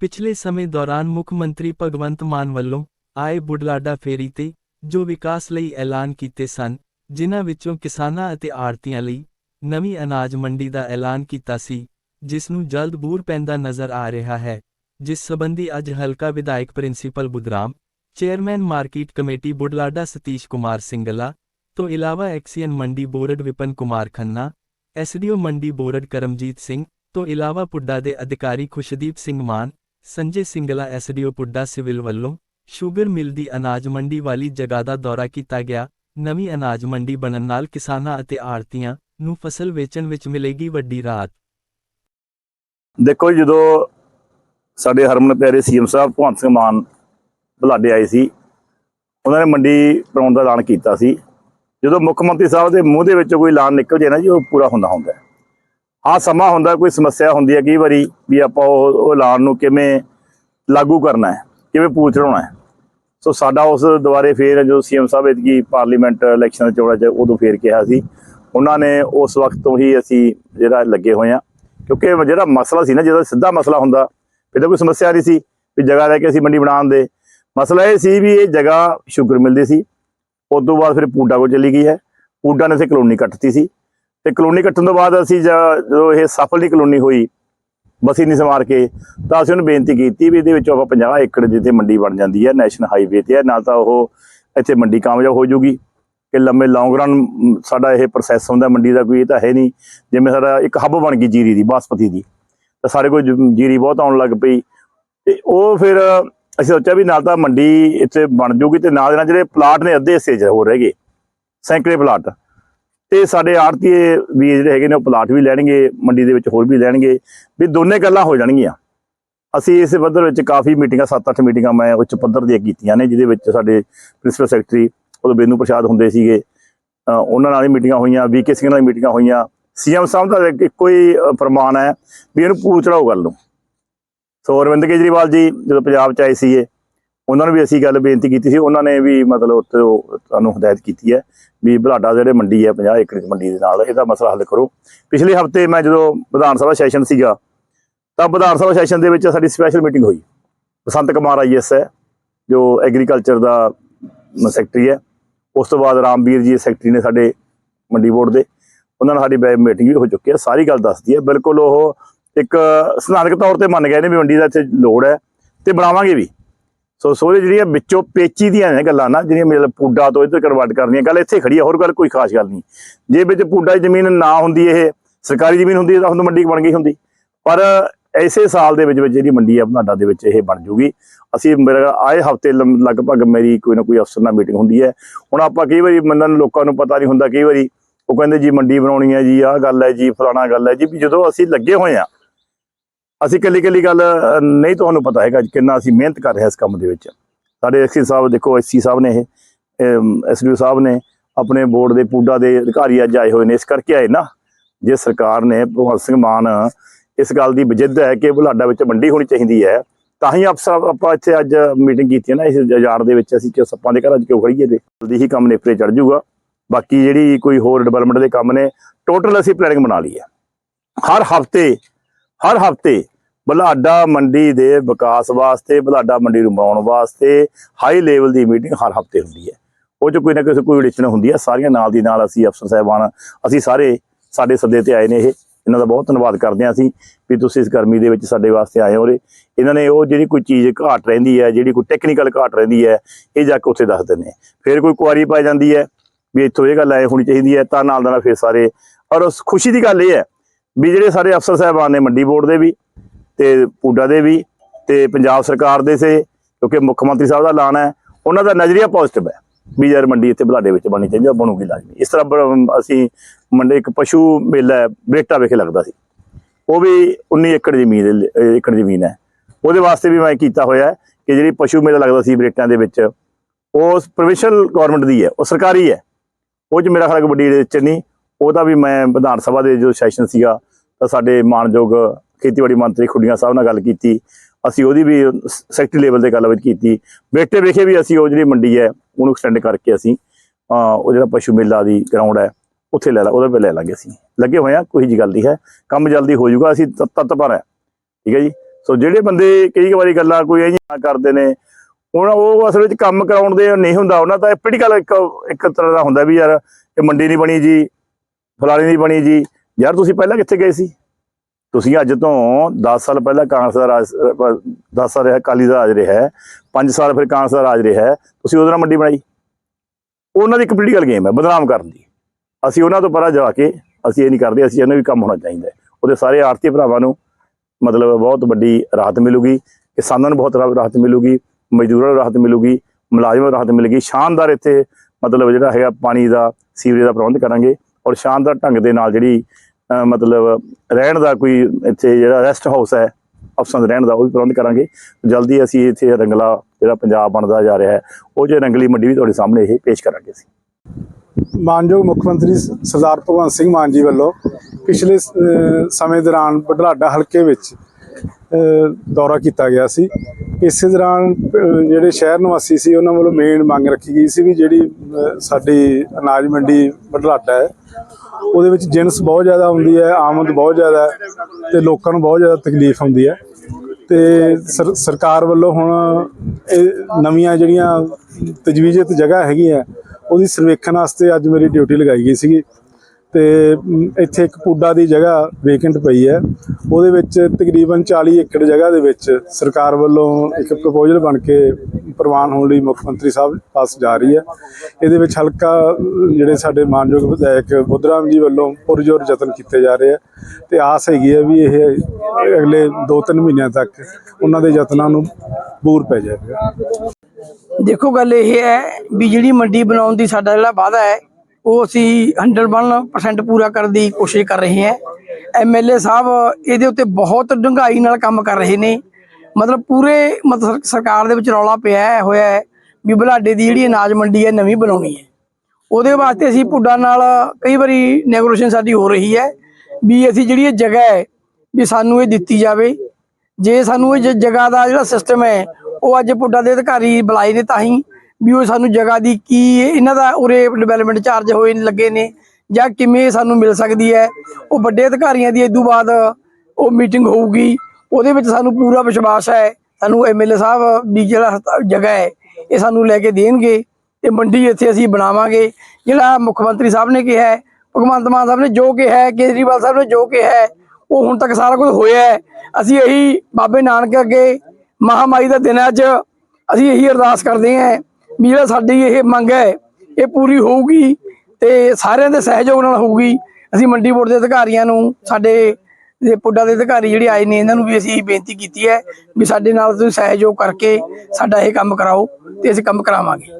ਪਿਛਲੇ ਸਮੇਂ ਦੌਰਾਨ ਮੁੱਖ ਮੰਤਰੀ ਭਗਵੰਤ ਮਾਨ ਵੱਲੋਂ ਆਏ ਬੁਢਲਾਡਾ ਫੇਰੀ ਤੇ ਜੋ ਵਿਕਾਸ ਲਈ ਐਲਾਨ ਕੀਤੇ ਸਨ, ਜਿਨ੍ਹਾਂ ਵਿੱਚੋਂ ਕਿਸਾਨਾਂ ਅਤੇ ਆੜਤੀਆਂ ਲਈ ਨਵੀਂ ਅਨਾਜ ਮੰਡੀ ਦਾ ਐਲਾਨ ਕੀਤਾ ਸੀ, ਜਿਸ ਨੂੰ ਜਲਦ ਬੂਰ ਪੈਂਦਾ ਨਜ਼ਰ ਆ ਰਿਹਾ ਹੈ, ਜਿਸ ਸਬੰਧੀ ਅੱਜ ਹਲਕਾ ਵਿਧਾਇਕ principal Budhram chairman market committee Budhlada Satish Kumar Singla, ਤੋਂ ਇਲਾਵਾ XEN Mandi board Vipan Kumar Khanna, SDO Mandi board Karamjit Singh, ਤੋਂ ਇਲਾਵਾ ਪੁੱਡਾ ਦੇ ਅਧਿਕਾਰੀ Khushdeep Singh Mann Sanjay Singla SDO PUDA civil ਵੱਲੋਂ ਸ਼ੂਗਰ ਮਿਲ ਦੀ ਅਨਾਜ ਮੰਡੀ ਵਾਲੀ ਜਗ੍ਹਾ ਦਾ ਦੌਰਾ ਕੀਤਾ ਗਿਆ। ਨਵੀਂ ਅਨਾਜ ਮੰਡੀ ਬਣਨ ਨਾਲ ਕਿਸਾਨਾਂ ਅਤੇ ਆੜਤੀਆਂ ਨੂੰ ਫਸਲ ਵੇਚਣ ਵਿੱਚ ਮਿਲੇਗੀ ਵੱਡੀ ਰਾਹਤ। ਦੇਖੋ ਜਦੋਂ ਸਾਡੇ ਹਰਮਨ ਪਿਆਰੇ ਸੀਐਮ ਸਾਹਿਬ, ਭਗਵੰਤ ਸਿੰਘ ਮਾਨ ਬੁਲਾਡੇ ਆਏ ਸੀ, ਉਹਨਾਂ ਨੇ ਮੰਡੀ ਬਣਾਉਣ ਦਾ ਐਲਾਨ ਕੀਤਾ ਸੀ। ਜਦੋਂ ਮੁੱਖ ਮੰਤਰੀ ਸਾਹਿਬ ਦੇ ਮੂੰਹ ਦੇ ਵਿੱਚੋਂ ਕੋਈ ਐਲਾਨ ਨਿਕਲ ਜਾਏ ਨਾ ਜੀ, ਉਹ ਪੂਰਾ ਹੁੰਦਾ ਹੁੰਦਾ ਹੈ। ਹਾਂ ਸਮਾਂ ਹੁੰਦਾ, ਕੋਈ ਸਮੱਸਿਆ ਹੁੰਦੀ ਹੈ ਕਈ ਵਾਰੀ ਵੀ ਆਪਾਂ ਉਹ ਉਹ ਐਲਾਨ ਨੂੰ ਕਿਵੇਂ ਲਾਗੂ ਕਰਨਾ ਹੈ, ਕਿਵੇਂ ਪੂਰ ਚੜਾਉਣਾ ਹੈ। ਸੋ ਸਾਡਾ ਉਸ ਦੁਆਰੇ ਫੇਰ ਜੋ ਸੀਐਮ ਸਾਹਿਬ ਇਤਕੀ ਪਾਰਲੀਮੈਂਟ ਇਲੈਕਸ਼ਨ ਚੋਣਾਂ 'ਚ ਉਦੋਂ ਫੇਰ ਕਿਹਾ ਸੀ। ਉਹਨਾਂ ਨੇ ਉਸ ਵਕਤ ਤੋਂ ਹੀ ਅਸੀਂ ਜਿਹੜਾ ਲੱਗੇ ਹੋਏ ਆ ਕਿਉਂਕਿ ਜਿਹੜਾ ਮਸਲਾ ਸੀ ਨਾ ਜਿਹਦਾ ਸਿੱਧਾ ਮਸਲਾ ਹੁੰਦਾ ਫਿਰ ਤਾਂ ਕੋਈ ਸਮੱਸਿਆ ਨਹੀਂ ਸੀ, ਵੀ ਜਗ੍ਹਾ ਲੈ ਕੇ ਅਸੀਂ ਮੰਡੀ ਬਣਾਉਣ ਦੇ। ਮਸਲਾ ਇਹ ਸੀ ਵੀ ਇਹ ਜਗ੍ਹਾ ਸ਼ੂਗਰ ਮਿਲਦੀ ਸੀ ਉਸ ਤੋਂ ਬਾਅਦ ਫਿਰ ਪੂਡਾ ਕੋ ਚਲੀ ਗਈ ਹੈ। ਪੂਡਾ ਨੇ ਇੱਥੇ ਕਲੋਨੀ ਕੱਟਤੀ ਸੀ। ਤੇ ਕਲੋਨੀ ਕੱਟਣ ਤੋਂ ਬਾਅਦ ਅਸੀਂ ਜ- ਜਦੋਂ ਇਹ ਸਫਲ ਦੀ ਕਲੋਨੀ ਹੋਈ, ਬਸੀ ਨਹੀਂ ਸਮਾਰ ਕੇ, ਤਾਂ ਅਸੀਂ ਉਹਨੂੰ ਬੇਨਤੀ ਕੀਤੀ ਵੀ ਇਹਦੇ ਵਿੱਚੋਂ ਆਪਾਂ 50 ਏਕੜ ਜਿੱਥੇ ਮੰਡੀ ਬਣ ਜਾਂਦੀ ਹੈ, ਨੈਸ਼ਨਲ ਹਾਈਵੇ ਤੇ ਹੈ, ਨਾਲ ਤਾਂ ਉਹ ਇੱਥੇ ਮੰਡੀ ਕਾਮਯਾਬ ਹੋ ਜਾਊਗੀ ਕਿ ਲੰਮੇ ਲੌਂਗ ਰਨ ਸਾਡਾ ਇਹ ਪ੍ਰੋਸੈਸ ਹੁੰਦਾ ਮੰਡੀ ਦਾ, ਕੋਈ ਇਹ ਤਾਂ ਹੈ ਨਹੀਂ, ਜਿਵੇਂ ਸਾਡਾ ਇੱਕ ਹੱਬ ਬਣ ਗਈ ਜੀਰੀ ਦੀ, ਬਾਸਪਤੀ ਦੀ, ਤਾਂ ਸਾਰੇ ਕੋਲ ਜੀਰੀ ਬਹੁਤ ਆਉਣ ਲੱਗ ਪਈ ਤੇ ਉਹ ਫਿਰ ਅਸੀਂ ਸੋਚਿਆ ਵੀ ਨਾਲ ਤਾਂ ਮੰਡੀ ਇੱਥੇ ਬਣ ਜੂਗੀ ਤੇ ਨਾਲ ਦੇ ਨਾਲ ਜਿਹੜੇ ਪਲਾਟ ਨੇ ਅੱਧੇ ਹਿੱਸੇ 'ਚ ਹੋਰ ਰਹਿ ਗਏ ਸੈਂਕੜੇ ਪਲਾਟ ਤੇ ਸਾਡੇ ਆੜਤੀਏ ਵੀ ਜਿਹੜੇ ਹੈਗੇ ਨੇ ਉਹ ਪਲਾਟ ਵੀ ਲੈਣਗੇ, ਮੰਡੀ ਦੇ ਵਿੱਚ ਹੋਰ ਵੀ ਲੈਣਗੇ, ਵੀ ਦੋਨੇ ਗੱਲਾਂ ਹੋ ਜਾਣਗੀਆਂ। ਅਸੀਂ ਇਸ ਪੱਧਰ ਵਿੱਚ ਕਾਫੀ ਮੀਟਿੰਗਾਂ 7-8 ਮੀਟਿੰਗਾਂ ਮੈਂ ਉੱਚ ਪੱਧਰ ਦੀਆਂ ਕੀਤੀਆਂ ਨੇ, ਜਿਹਦੇ ਵਿੱਚ ਸਾਡੇ ਪ੍ਰਿੰਸੀਪਲ ਸੈਕਟਰੀ ਉਦੋਂ ਬੇਨੂ ਪ੍ਰਸ਼ਾਦ ਹੁੰਦੇ ਸੀਗੇ। ਉਹਨਾਂ ਨਾਲ ਹੀ ਮੀਟਿੰਗਾਂ ਹੋਈਆਂ ਵੀਕੇ ਸਿੰਘ ਨਾਲ ਮੀਟਿੰਗਾਂ ਹੋਈਆਂ। ਸੀਐਮ ਸਾਹਿਬ ਦਾ ਇੱਕੋ ਹੀ ਫਰਮਾਨ ਹੈ ਵੀ ਇਹਨੂੰ ਪੂਰ ਚੜਾਓ ਗੱਲ ਨੂੰ। ਸੋ ਅਰਵਿੰਦ ਕੇਜਰੀਵਾਲ ਜੀ ਜਦੋਂ ਪੰਜਾਬ ਚ ਆਏ ਸੀਗੇ ਉਹਨਾਂ ਨੂੰ ਵੀ ਅਸੀਂ ਗੱਲ ਬੇਨਤੀ ਕੀਤੀ ਸੀ, ਉਹਨਾਂ ਨੇ ਵੀ ਮਤਲਬ ਉੱਥੇ ਤੁਹਾਨੂੰ ਹਦਾਇਤ ਕੀਤੀ ਹੈ ਵੀ ਬਲਾਡਾ ਜਿਹੜੇ ਮੰਡੀ ਹੈ 50 ਏਕੜ ਦੀ ਮੰਡੀ ਦੇ ਨਾਲ, ਇਹਦਾ ਮਸਲਾ ਹੱਲ ਕਰੋ। ਪਿਛਲੇ ਹਫ਼ਤੇ ਮੈਂ ਜਦੋਂ ਵਿਧਾਨ ਸਭਾ ਸੈਸ਼ਨ ਸੀਗਾ, ਤਾਂ ਵਿਧਾਨ ਸਭਾ ਸੈਸ਼ਨ ਦੇ ਵਿੱਚ ਸਾਡੀ ਸਪੈਸ਼ਲ ਮੀਟਿੰਗ ਹੋਈ। ਬਸੰਤ ਕੁਮਾਰ ਆਈਐਸ ਹੈ, ਜੋ ਐਗਰੀਕਲਚਰ ਦਾ ਸੈਕਟਰੀ ਹੈ। ਉਸ ਤੋਂ ਬਾਅਦ ਰਾਮਵੀਰ ਜੀ ਸੈਕਟਰੀ ਨੇ ਸਾਡੇ ਮੰਡੀ ਬੋਰਡ ਦੇ, ਉਹਨਾਂ ਨਾਲ ਸਾਡੀ ਮੀਟਿੰਗ ਵੀ ਹੋ ਚੁੱਕੀ ਹੈ, ਸਾਰੀ ਗੱਲ ਦੱਸਦੀ ਹੈ। ਬਿਲਕੁਲ ਉਹ ਇੱਕ ਸਥਾਨਕ ਤੌਰ ਤੇ ਮੰਨ ਗਏ ਨੇ ਵੀ ਮੰਡੀ ਦਾ ਇੱਥੇ ਲੋੜ ਹੈ, ਤੇ ਬਣਾਵਾਂਗੇ ਵੀ। ਸੋ ਸੋਰੇ ਜਿਹੜੀਆਂ ਵਿੱਚੋਂ ਪੇਚੀ ਦੀਆਂ ਨੇ ਗੱਲਾਂ ਨਾ, ਜਿਹੜੀਆਂ ਮਤਲਬ ਪੂਡਾ ਤੋਂ ਇੱਧਰ ਕਨਵਰਟ ਕਰਨੀਆਂ, ਗੱਲ ਇੱਥੇ ਖੜੀ ਹੈ ਹੋਰ ਗੱਲ ਕੋਈ ਖਾਸ ਗੱਲ ਨਹੀਂ। ਜੇ ਵਿੱਚ ਪੂਡਾ ਦੀ ਜ਼ਮੀਨ ਨਾ ਹੁੰਦੀ ਇਹ, ਸਰਕਾਰੀ ਜ਼ਮੀਨ ਹੁੰਦੀ ਤਾਂ ਹੁਣ ਮੰਡੀ ਬਣ ਗਈ ਹੁੰਦੀ। ਪਰ ਐਸੇ ਸਾਲ ਦੇ ਵਿੱਚ ਵਿੱਚ ਜਿਹੜੀ ਮੰਡੀ ਹੈ ਬਨਾਡਾ ਦੇ ਵਿੱਚ ਇਹ ਬਣ ਜੂਗੀ। ਅਸੀਂ ਮੇਰਾ ਆਏ ਹਫ਼ਤੇ ਲਗਭਗ ਮੇਰੀ ਕੋਈ ਨਾ ਕੋਈ ਅਫਸਰ ਨਾਲ ਮੀਟਿੰਗ ਹੁੰਦੀ ਹੈ। ਹੁਣ ਆਪਾਂ ਕਈ ਵਾਰੀ ਮੰਨਣ ਲੋਕਾਂ ਨੂੰ ਪਤਾ ਨਹੀਂ ਹੁੰਦਾ, ਕਈ ਵਾਰੀ ਉਹ ਕਹਿੰਦੇ ਜੀ ਮੰਡੀ ਬਣਾਉਣੀ ਹੈ ਜੀ, ਆਹ ਗੱਲ ਹੈ ਜੀ, ਫਲਾਣਾ ਗੱਲ ਹੈ ਜੀ, ਵੀ ਜਦੋਂ ਅਸੀਂ ਲੱਗੇ ਹੋਏ ਆ ਅਸੀਂ ਕੱਲੀ ਕੱਲੀ ਗੱਲ ਨਹੀਂ ਤੁਹਾਨੂੰ ਪਤਾ ਹੈਗਾ ਜੀ ਕਿੰਨਾ ਅਸੀਂ ਮਿਹਨਤ ਕਰ ਰਹੇ ਹਾਂ ਇਸ ਕੰਮ ਦੇ ਵਿੱਚ। ਸਾਡੇ ਐਸਸੀ ਸਾਹਿਬ, ਦੇਖੋ ਐਸਸੀ ਸਾਹਿਬ ਨੇ ਇਹ ਐਸਡੀਓ ਸਾਹਿਬ ਨੇ ਆਪਣੇ ਬੋਰਡ ਦੇ ਪੂਡਾ ਦੇ ਅਧਿਕਾਰੀ ਅੱਜ ਆਏ ਹੋਏ ਨੇ, ਇਸ ਕਰਕੇ ਆਏ ਨਾ। ਜੇ ਸਰਕਾਰ ਨੇ ਭਗਵੰਤ ਸਿੰਘ ਮਾਨ ਇਸ ਗੱਲ ਦੀ ਬਜਿੱਦ ਹੈ ਕਿ ਬੁਲਾਡਾ ਵਿੱਚ ਮੰਡੀ ਹੋਣੀ ਚਾਹੀਦੀ ਹੈ, ਤਾਂ ਹੀ ਅਫਸਰ ਆਪਾਂ ਇੱਥੇ ਅੱਜ ਮੀਟਿੰਗ ਕੀਤੀ ਹੈ ਨਾ, ਇਸ ਯਾਰਡ ਦੇ ਵਿੱਚ ਅਸੀਂ ਕਿ ਸੱਪਾਂ ਦੇ ਘਰਾਂ 'ਚ ਕਿਉਂ ਖੜੀਏ ਤੇ। ਜਲਦੀ ਹੀ ਕੰਮ ਨੇਪਰੇ ਚੜ ਜਾਊਗਾ। ਬਾਕੀ ਜਿਹੜੀ ਕੋਈ ਹੋਰ ਡਿਵੈਲਪਮੈਂਟ ਦੇ ਕੰਮ ਨੇ ਟੋਟਲ ਅਸੀਂ ਪਲੈਨਿੰਗ ਬਣਾ ਲਈ ਹੈ। ਹਰ ਹਫ਼ਤੇ ਹਰ ਹਫ਼ਤੇ ਬਲਾਡਾ ਮੰਡੀ ਦੇ ਵਿਕਾਸ ਵਾਸਤੇ, ਬਲਾਡਾ ਮੰਡੀ ਨੂੰ ਬਣਾਉਣ ਵਾਸਤੇ ਹਾਈ ਲੈਵਲ ਦੀ ਮੀਟਿੰਗ ਹਰ ਹਫ਼ਤੇ ਹੁੰਦੀ ਹੈ। ਉਹ 'ਚ ਕੋਈ ਨਾ ਕਿਸੇ, ਕੋਈ ਅੜਿਚਨ ਹੁੰਦੀ ਹੈ। ਸਾਰੀਆਂ ਨਾਲ ਦੀ ਨਾਲ ਅਸੀਂ ਅਫਸਰ ਸਾਹਿਬਾਨ, ਅਸੀਂ ਸਾਰੇ ਸਾਡੇ ਸੱਦੇ ਤੇ ਆਏ ਨੇ ਇਹ। ਇਹਨਾਂ ਦਾ ਬਹੁਤ ਧੰਨਵਾਦ ਕਰਦੇ ਹਾਂ ਅਸੀਂ ਵੀ ਤੁਸੀਂ ਇਸ ਗਰਮੀ ਦੇ ਵਿੱਚ ਸਾਡੇ ਵਾਸਤੇ ਆਏ ਹੋ ਰੇ ਇਹਨਾਂ ਨੇ ਉਹ ਜਿਹੜੀ ਕੋਈ ਚੀਜ਼ ਘਾਟ ਰਹਿੰਦੀ ਹੈ, ਜਿਹੜੀ ਕੋਈ ਟੈਕਨੀਕਲ ਘਾਟ ਰਹਿੰਦੀ ਹੈ, ਇਹ ਜਾ ਕੇ ਉੱਥੇ ਦੱਸ ਦਿੰਦੇ ਫਿਰ ਕੋਈ ਕੁਆਰੀ ਪਾ ਜਾਂਦੀ ਹੈ ਵੀ ਇੱਥੋਂ ਇਹ ਗੱਲ ਐ ਹੋਣੀ ਚਾਹੀਦੀ ਹੈ ਤਾਂ ਨਾਲ ਦਾ ਨਾਲ ਫਿਰ ਸਾਰੇ। ਔਰ ਖੁਸ਼ੀ ਦੀ ਗੱਲ ਇਹ ਹੈ ਵੀ ਜਿਹੜੇ ਸਾਰੇ ਅਫਸਰ ਸਾਹਿਬਾਨ ਨੇ ਮੰਡੀ ਬੋਰਡ ਦੇ ਵੀ ਤੇ ਪੂਡਾ ਦੇ ਵੀ ਤੇ ਪੰਜਾਬ ਸਰਕਾਰ ਦੇ ਸੇ, ਕਿਉਂਕਿ ਮੁੱਖ ਮੰਤਰੀ ਸਾਹਿਬ ਦਾ ਐਲਾਨ ਹੈ, ਉਹਨਾਂ ਦਾ ਨਜ਼ਰੀਆ ਪੋਜ਼ਿਟਿਵ ਹੈ ਵੀ ਯਾਰ ਮੰਡੀ ਇੱਥੇ ਬਲਾਡੇ ਵਿੱਚ ਬਣਨੀ ਚਾਹੀਦੀ ਹੈ ਬਣੂਗੀ ਲਾਜ਼ਮੀ। ਇਸ ਤਰ੍ਹਾਂ ਬ- ਅਸੀਂ ਮੰਡੇ, ਇੱਕ ਪਸ਼ੂ ਮੇਲਾ ਬਰੇਟਾ ਵਿਖੇ ਲੱਗਦਾ ਸੀ। ਉਹ ਵੀ 19 ਏਕੜ ਜ਼ਮੀਨ ਏਕੜ ਜ਼ਮੀਨ ਹੈ। ਉਹਦੇ ਵਾਸਤੇ ਵੀ ਮੈਂ ਕੀਤਾ ਹੋਇਆ ਕਿ ਜਿਹੜੀ ਪਸ਼ੂ ਮੇਲਾ ਲੱਗਦਾ ਸੀ ਬਰੇਟਾਂ ਦੇ ਵਿੱਚ, ਉਹ ਪ੍ਰੋਵਿੰਸ਼ਲ ਗਵਰਨਮੈਂਟ ਦੀ ਹੈ, ਉਹ ਸਰਕਾਰੀ ਹੈ। ਉਹ 'ਚ ਮੇਰਾ ਖਿਆਲ ਬੜੀ ਰੇਚਰ ਨਹੀਂ, ਉਹਦਾ ਵੀ ਮੈਂ ਵਿਧਾਨ ਸਭਾ ਦੇ ਜੋ ਸੈਸ਼ਨ ਸੀਗਾ ਤਾਂ ਸਾਡੇ ਮਾਨਯੋਗ ਖੇਤੀਬਾੜੀ ਮੰਤਰੀ ਖੁੱਡੀਆਂ ਸਾਹਿਬ ਨਾਲ ਗੱਲ ਕੀਤੀ, ਅਸੀਂ ਉਹਦੀ ਵੀ ਸੈਕਟਰੀ ਲੈਵਲ ਤੇ ਗੱਲਬਾਤ ਕੀਤੀ। ਬੇਟੇ ਵਿਖੇ ਵੀ ਅਸੀਂ ਉਹ ਜਿਹੜੀ ਮੰਡੀ ਹੈ, ਉਹਨੂੰ ਐਕਸਟੈਂਡ ਕਰਕੇ ਅਸੀਂ ਉਹ ਜਿਹੜਾ ਪਸ਼ੂ ਮੇਲਾ ਦੀ ਗਰਾਊਂਡ ਹੈ, ਉੱਥੇ ਲੈ ਲਾ, ਉਹਦੇ 'ਤੇ ਲੈ ਲਾਂਗੇ ਅਸੀਂ। ਲੱਗੇ ਹੋਏ ਆ ਕੋਈ ਜੀ ਗੱਲ ਨਹੀਂ ਹੈ। ਕੰਮ ਜਲਦੀ ਹੋ ਜਾਊਗਾ, ਅਸੀਂ ਤ- ਤਤਪਰ ਹੈ। ਠੀਕ ਹੈ ਜੀ? ਸੋ ਜਿਹੜੇ ਬੰਦੇ ਕਈ ਵਾਰੀ ਗੱਲਾਂ ਕੋਈ ਇਹ ਕਰਦੇ ਨੇ ਹੁਣ ਉਹ ਅਸਲ ਵਿੱਚ ਕੰਮ ਕਰਾਉਣ ਦੇ ਨਹੀਂ ਹੁੰਦਾ। ਉਹਨਾਂ ਦਾ ਪੋਲੀਟੀਕਲ ਇੱਕ ਇੱਕ ਤਰ੍ਹਾਂ ਦਾ ਹੁੰਦਾ ਵੀ ਯਾਰ, ਇਹ ਮੰਡੀ ਨਹੀਂ ਬਣੀ ਜੀ, ਫਲਾਣੀ ਨਹੀਂ ਬਣੀ ਜੀ। ਯਾਰ ਤੁਸੀਂ ਪਹਿਲਾਂ ਕਿੱਥੇ ਗਏ ਸੀ? ਤੁਸੀਂ ਅੱਜ ਤੋਂ 10 ਸਾਲ ਪਹਿਲਾਂ ਕਾਂਗਰਸ ਦਾ ਰਾਜ 10 ਸਾਲ ਰਿਹਾ, ਅਕਾਲੀ ਦਾ ਰਾਜ ਰਿਹਾ 5 ਸਾਲ ਫਿਰ ਕਾਂਗਰਸ ਦਾ ਰਾਜ ਰਿਹਾ ਤੁਸੀਂ ਉਹਦੇ ਨਾਲ ਮੰਡੀ ਬਣਾਈ। ਉਹਨਾਂ ਦੀ ਇੱਕ ਪੋਲੀਟੀਕਲ ਗੇਮ ਹੈ, ਬਦਨਾਮ ਕਰਨ ਦੀ। ਅਸੀਂ ਉਹਨਾਂ ਤੋਂ ਪਰਾਂ ਜਾ ਕੇ ਅਸੀਂ ਇਹ ਨਹੀਂ ਕਰਦੇ, ਅਸੀਂ ਇਹਨੂੰ ਵੀ ਕੰਮ ਹੋਣਾ ਚਾਹੀਦਾ ਉਹਦੇ ਸਾਰੇ ਆਰਤੀ ਭਰਾਵਾਂ ਨੂੰ ਮਤਲਬ ਬਹੁਤ ਵੱਡੀ ਰਾਹਤ ਮਿਲੂਗੀ, ਕਿਸਾਨਾਂ ਨੂੰ ਬਹੁਤ ਰਾਹਤ ਮਿਲੂਗੀ, ਮਜ਼ਦੂਰਾਂ ਨੂੰ ਰਾਹਤ ਮਿਲੂਗੀ, ਮੁਲਾਜ਼ਮਾਂ ਨੂੰ ਰਾਹਤ ਮਿਲੇਗੀ। ਸ਼ਾਨਦਾਰ ਇੱਥੇ ਮਤਲਬ ਜਿਹੜਾ ਹੈਗਾ ਪਾਣੀ ਦਾ, ਸੀਵਰੇਜ ਦਾ ਪ੍ਰਬੰਧ ਕਰਾਂਗੇ ਔਰ ਸ਼ਾਨਦਾਰ ਢੰਗ ਦੇ ਨਾਲ ਜਿਹੜੀ ਮਤਲਬ ਰਹਿਣ ਦਾ ਕੋਈ ਇੱਥੇ ਜਿਹੜਾ ਰੈਸਟ ਹਾਊਸ ਹੈ, ਅਫਸਰਾਂ ਦੇ ਰਹਿਣ ਦਾ ਉਹ ਵੀ ਪ੍ਰਬੰਧ ਕਰਾਂਗੇ। ਜਲਦੀ ਅਸੀਂ ਇੱਥੇ ਰੰਗਲਾ, ਜਿਹੜਾ ਪੰਜਾਬ ਬਣਦਾ ਜਾ ਰਿਹਾ ਹੈ, ਉਹ ਜੇ ਰੰਗਲੀ ਮੰਡੀ ਵੀ ਤੁਹਾਡੇ ਸਾਹਮਣੇ ਇਹ ਪੇਸ਼ ਕਰਾਂਗੇ ਅਸੀਂ। ਮਾਨਯੋਗ ਮੁੱਖ ਮੰਤਰੀ ਸਰਦਾਰ ਭਗਵੰਤ ਸਿੰਘ ਮਾਨ ਜੀ ਵੱਲੋਂ ਪਿਛਲੇ ਸਮੇਂ ਦੌਰਾਨ ਬਢਲਾਡਾ ਹਲਕੇ ਵਿੱਚ ਦੌਰਾ ਕੀਤਾ ਗਿਆ ਸੀ। ਇਸੇ ਦੌਰਾਨ ਜਿਹੜੇ ਸ਼ਹਿਰ ਨਿਵਾਸੀ ਸੀ, ਉਹਨਾਂ ਵੱਲੋਂ ਮੇਨ ਮੰਗ ਰੱਖੀ ਗਈ ਸੀ ਵੀ ਜਿਹੜੀ ਸਾਡੀ ਅਨਾਜ ਮੰਡੀ ਬਢਲਾਡਾ ਹੈ, ਉਹਦੇ ਵਿੱਚ ਜਿਣਸ ਬਹੁਤ ਜ਼ਿਆਦਾ ਆਉਂਦੀ ਹੈ, ਆਮਦ ਬਹੁਤ ਜ਼ਿਆਦਾ ਹੈ ਤੇ ਲੋਕਾਂ ਨੂੰ ਬਹੁਤ ਜ਼ਿਆਦਾ ਤਕਲੀਫ ਹੁੰਦੀ ਹੈ। ਤੇ ਸਰ- ਸਰਕਾਰ ਵੱਲੋਂ ਹੁਣ ਇਹ ਨਵੀਆਂ ਜਿਹੜੀਆਂ ਤਜਵੀਜ਼ਤ ਜਗ੍ਹਾ ਹੈਗੀ ਹੈ ਉਹਦੀ ਸਰਵੇਖਣ ਵਾਸਤੇ ਅੱਜ ਮੇਰੀ ਡਿਊਟੀ ਲਗਾਈ ਗਈ ਸੀਗੀ। ਤੇ ਇੱਥੇ ਇੱਕ ਪੁੱਡਾ ਦੀ ਜਗ੍ਹਾ ਵੇਕੈਂਟ ਪਈ ਹੈ। ਉਹਦੇ ਵਿੱਚ ਤਕਰੀਬਨ 40 ਏਕੜ ਜਗ੍ਹਾ ਦੇ ਵਿੱਚ ਸਰਕਾਰ ਵੱਲੋਂ ਇੱਕ ਪ੍ਰਪੋਜ਼ਲ ਬਣ ਕੇ ਪ੍ਰਵਾਨ ਹੋਣ ਲਈ ਮੁੱਖ ਮੰਤਰੀ ਸਾਹਿਬ ਪਾਸ ਜਾ ਰਹੀ ਹੈ। ਇਹਦੇ ਵਿੱਚ ਹਲਕਾ ਜਿਹੜੇ ਸਾਡੇ ਮਾਨਯੋਗ ਵਿਧਾਇਕ ਬੁੱਧਰਾਮ ਜੀ ਵੱਲੋਂ ਪੁਰਜੋਰ ਯਤਨ ਕੀਤੇ ਜਾ ਰਹੇ ਆ ਤੇ ਆਸ ਹੈਗੀ ਹੈ ਵੀ ਇਹ ਅਗਲੇ 2-3 ਮਹੀਨਿਆਂ ਤੱਕ ਉਹਨਾਂ ਦੇ ਯਤਨਾਂ ਨੂੰ ਬੂਰ ਪੈ ਜਾਏਗਾ ਦੇਖੋ ਗੱਲ ਇਹ ਹੈ ਵੀ ਜਿਹੜੀ ਮੰਡੀ ਬਣਾਉਣ ਦੀ ਸਾਡਾ ਜਿਹੜਾ ਵਾਅਦਾ ਹੈ ਉਹ ਅਸੀਂ 101% ਪੂਰਾ ਕਰਨ ਦੀ ਕੋਸ਼ਿਸ਼ ਕਰ ਰਹੇ ਹਾਂ। ਐਮਐਲਏ ਸਾਹਿਬ ਇਹਦੇ ਉੱਤੇ ਬਹੁਤ ਡੂੰਘਾਈ ਨਾਲ ਕੰਮ ਕਰ ਰਹੇ ਨੇ। ਮਤਲਬ ਪੂਰੇ ਮਤਲਬ ਸਰਕਾਰ ਦੇ ਵਿੱਚ ਰੌਲਾ ਪਿਆ ਹੋਇਆ ਹੈ ਵੀ ਬੁਲਾਡੇ ਦੀ ਜਿਹੜੀ ਅਨਾਜ ਮੰਡੀ ਹੈ ਨਵੀਂ ਬਣਾਉਣੀ ਹੈ। ਉਹਦੇ ਵਾਸਤੇ ਅਸੀਂ ਪੁੱਡਾ ਨਾਲ ਕਈ ਵਾਰੀ ਨੈਗੋਸ਼ੀਏਸ਼ਨ ਸਾਡੀ ਹੋ ਰਹੀ ਹੈ ਵੀ ਅਸੀਂ ਜਿਹੜੀ ਇਹ ਜਗ੍ਹਾ ਹੈ, ਵੀ ਸਾਨੂੰ ਇਹ ਦਿੱਤੀ ਜਾਵੇ। ਜੇ ਸਾਨੂੰ ਇਹ ਜ- ਜਗ੍ਹਾ ਦਾ ਜਿਹੜਾ ਸਿਸਟਮ ਹੈ, ਉਹ ਅੱਜ ਪੁੱਡਾ ਦੇ ਅਧਿਕਾਰੀ ਬੁਲਾਏ ਨੇ ਤਾਂ ਹੀ ਵੀ ਉਹ ਸਾਨੂੰ ਜਗ੍ਹਾ ਦੀ ਕੀ ਇਹਨਾਂ ਦਾ ਉਰੇ ਡਿਵੈਲਪਮੈਂਟ ਚਾਰਜ ਹੋਏ ਲੱਗੇ ਨੇ, ਜਾਂ ਕਿਵੇਂ ਸਾਨੂੰ ਮਿਲ ਸਕਦੀ ਹੈ। ਉਹ ਵੱਡੇ ਅਧਿਕਾਰੀਆਂ ਦੀ ਇਦੋਂ ਬਾਅਦ ਉਹ ਮੀਟਿੰਗ ਹੋਊਗੀ। ਉਹਦੇ ਵਿੱਚ ਸਾਨੂੰ ਪੂਰਾ ਵਿਸ਼ਵਾਸ ਹੈ। ਸਾਨੂੰ ਐਮਐਲਏ ਸਾਹਿਬ ਵੀ ਜਿਹੜਾ ਜਗ੍ਹਾ ਹੈ, ਇਹ ਸਾਨੂੰ ਲੈ ਕੇ ਦੇਣਗੇ ਤੇ ਮੰਡੀ ਇੱਥੇ ਅਸੀਂ ਬਣਾਵਾਂਗੇ। ਜਿਹੜਾ ਮੁੱਖ ਮੰਤਰੀ ਸਾਹਿਬ ਨੇ ਕਿਹਾ ਹੈ, ਭਗਵੰਤ ਮਾਨ ਸਾਹਿਬ ਨੇ ਜੋ ਕਿਹਾ ਹੈ, ਕੇਜਰੀਵਾਲ ਸਾਹਿਬ ਨੇ ਜੋ ਕਿਹਾ ਹੈ, ਉਹ ਹੁਣ ਤੱਕ ਸਾਰਾ ਕੁਝ ਹੋਇਆ ਹੈ। ਅਸੀਂ ਇਹੀ ਬਾਬੇ ਨਾਨਕ ਅੱਗੇ ਮਹਾਮਾਈ ਦਾ ਦਿਨ ਹੈ ਅੱਜ। ਅਸੀਂ ਇਹੀ ਅਰਦਾਸ ਕਰਦੇ ਹਾਂ। ਵੀ ਜਿਹੜਾ ਸਾਡੀ ਇਹ ਮੰਗ ਹੈ, ਇਹ ਪੂਰੀ ਹੋਊਗੀ ਤੇ ਸਾਰਿਆਂ ਦੇ ਸਹਿਯੋਗ ਨਾਲ ਹੋਊਗੀ। ਅਸੀਂ ਮੰਡੀ ਬੋਰਡ ਦੇ ਅਧਿਕਾਰੀਆਂ ਨੂੰ, ਸਾਡੇ ਦੇ ਪੁੱਡਾ ਦੇ ਅਧਿਕਾਰੀ ਜਿਹੜੇ ਆਏ ਨੇ, ਇਹਨਾਂ ਨੂੰ ਵੀ ਅਸੀਂ ਬੇਨਤੀ ਕੀਤੀ ਹੈ ਵੀ ਸਾਡੇ ਨਾਲ ਤੁਸੀਂ ਸਹਿਯੋਗ ਕਰਕੇ ਸਾਡਾ ਇਹ ਕੰਮ ਕਰਾਓ ਤੇ ਅਸੀਂ ਕੰਮ ਕਰਾਵਾਂਗੇ।